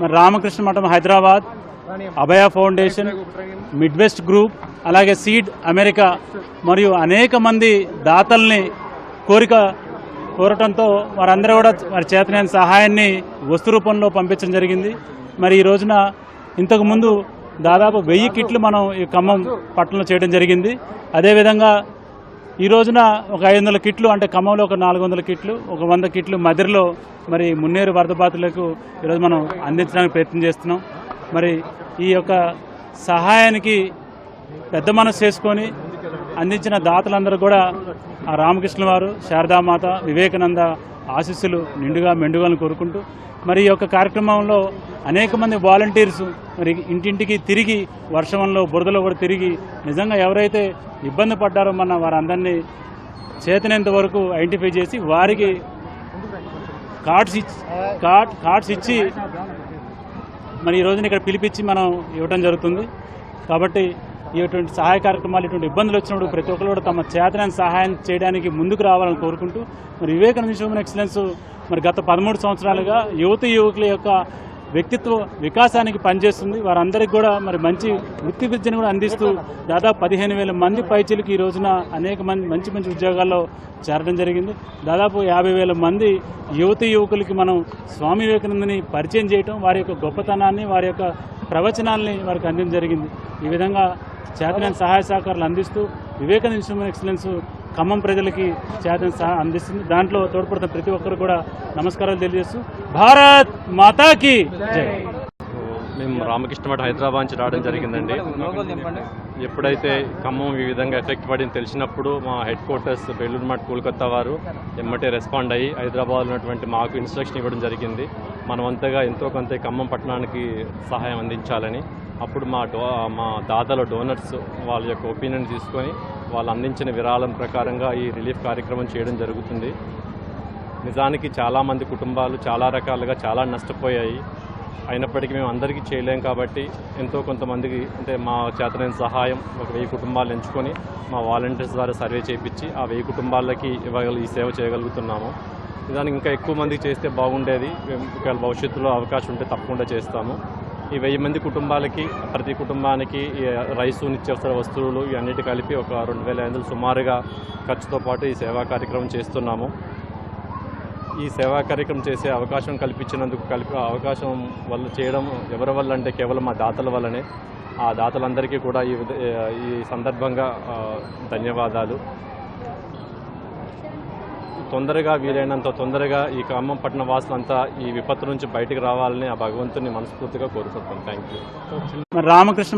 మరి రామకృష్ణ మఠం Hyderabad Abhaya foundation mid west group అలాగే సీడ్ అమెరికా మరియు అనేక మంది దాతల్ని కోరిక కోరటంతో వారందరూ కూడా వారి చేతనైన సహాయాన్ని వస్తు రూపంలో పంపించడం జరిగింది. మరి ఈ రోజున ఇంతకుముందు దాదాపు వెయ్యి కిట్లు మనం ఈ ఖమ్మం పట్టణంలో చేయడం జరిగింది. అదేవిధంగా ఈ రోజున ఒక ఐదు వందల కిట్లు అంటే ఖమ్మంలో ఒక నాలుగు వందల కిట్లు ఒక వంద కిట్లు మదిరిలో మరి మున్నేరు వరద బాధితులకు ఈరోజు మనం అందించడానికి ప్రయత్నం చేస్తున్నాం. మరి ఈ యొక్క సహాయానికి పెద్ద మనసు చేసుకొని అందించిన దాతలందరూ కూడా ఆ రామకృష్ణ వారు శారదామాత వివేకానంద ఆశీస్సులు నిండుగా మెండుగాలను కోరుకుంటూ మరి ఈ యొక్క కార్యక్రమంలో అనేక మంది వాలంటీర్స్ మరి ఇంటింటికి తిరిగి వర్షంలో బురదలో కూడా తిరిగి నిజంగా ఎవరైతే ఇబ్బంది పడ్డారో మన వారందరినీ చేతనేంత వరకు ఐడెంటిఫై చేసి వారికి కార్డ్స్ ఇచ్చి కార్డ్ కార్డ్స్ ఇచ్చి మరి ఈ రోజున ఇక్కడ పిలిపించి మనం ఇవ్వడం జరుగుతుంది. కాబట్టి ఇటువంటి సహాయ కార్యక్రమాలు ఇటువంటి ఇబ్బందులు వచ్చినప్పుడు ప్రతి ఒక్కరు కూడా తమ చేతనైన సహాయం చేయడానికి ముందుకు రావాలని కోరుకుంటూ మరి వివేకానంద హ్యూమన్ ఎక్సలెన్స్ మరి గత పదమూడు సంవత్సరాలుగా యువత యువకుల యొక్క వ్యక్తిత్వ వికాసానికి పనిచేస్తుంది. వారందరికీ కూడా మరి మంచి వృత్తి విద్యను కూడా అందిస్తూ దాదాపు పదిహేను వేల మంది పైచీలకు ఈ రోజున అనేక మంది మంచి మంచి ఉద్యోగాల్లో చేరడం జరిగింది. దాదాపు యాభై వేల మంది యువత యువకులకి మనం స్వామి వివేకానందని పరిచయం చేయటం వారి యొక్క గొప్పతనాన్ని వారి యొక్క ప్రవచనాల్ని వారికి అందించడం జరిగింది. ఈ విధంగా చేతనైన సహాయ సహకారాలు అందిస్తూ వివేకానంద ఎక్సలెన్స్ ఖమ్మం ప్రజలకి చేతన అందిస్తుంది. దాంట్లో తోడ్పడుతున్న ప్రతి ఒక్కరు కూడా నమస్కారాలు తెలియజేస్తూ భారత్ మాతాకి జై. మేము రామకృష్ణమఠ హైదరాబాద్ నుంచి రావడం జరిగిందండి. ఎప్పుడైతే ఖమ్మం ఈ విధంగా ఎఫెక్ట్ పడింది తెలిసినప్పుడు మా హెడ్ క్వార్టర్స్ బెల్లూరు మఠ్ కోల్కత్తా వారు ఎమ్మటే రెస్పాండ్ అయ్యి హైదరాబాద్ ఉన్నటువంటి మాకు ఇన్స్ట్రక్షన్ ఇవ్వడం జరిగింది. మనమంతగా ఎంతో కొంత ఖమ్మం పట్టణానికి సహాయం అందించాలని అప్పుడు మా డో మా దాదాలో డోనర్స్ వాళ్ళ యొక్క ఒపీనియన్ తీసుకొని వాళ్ళు అందించిన విరాళం ప్రకారంగా ఈ రిలీఫ్ కార్యక్రమం చేయడం జరుగుతుంది. నిజానికి చాలామంది కుటుంబాలు చాలా రకాలుగా చాలా నష్టపోయాయి. అయినప్పటికీ మేము అందరికీ చేయలేం కాబట్టి ఎంతో కొంతమందికి అంటే మా చేతనైన సహాయం ఒక వెయ్యి కుటుంబాలు ఎంచుకొని మా వాలంటీర్స్ ద్వారా సర్వే చేయించి ఆ వెయ్యి కుటుంబాలకి ఇవ్వగల ఈ సేవ చేయగలుగుతున్నాము. నిజానికి ఇంకా ఎక్కువ మందికి చేస్తే బాగుండేది. ఒకవేళ భవిష్యత్తులో అవకాశం ఉంటే తప్పకుండా చేస్తాము. ఈ వెయ్యి మంది కుటుంబాలకి ప్రతి కుటుంబానికి రైసు నిత్యావసర వస్తువులు ఇవన్నిటి కలిపి ఒక రెండు వేల ఐదు సుమారుగా ఖర్చుతో పాటు ఈ సేవా కార్యక్రమం చేస్తున్నాము. ఈ సేవా కార్యక్రమం చేసే అవకాశం కల్పించినందుకు కలిపి అవకాశం వల్ల చేయడం ఎవరి వల్ల అంటే కేవలం మా దాతల వల్లనే. ఆ దాతలందరికీ కూడా ఈ ఈ సందర్భంగా ధన్యవాదాలు. తొందరగా వీలైనంత తొందరగా ఈ ఖమ్మం పట్టణ వాసులంతా ఈ విపత్తు నుంచి బయటకు రావాలని ఆ భగవంతుని మనస్ఫూర్తిగా కోరుకుంటాం థ్యాంక్ యూ మరి రామకృష్ణ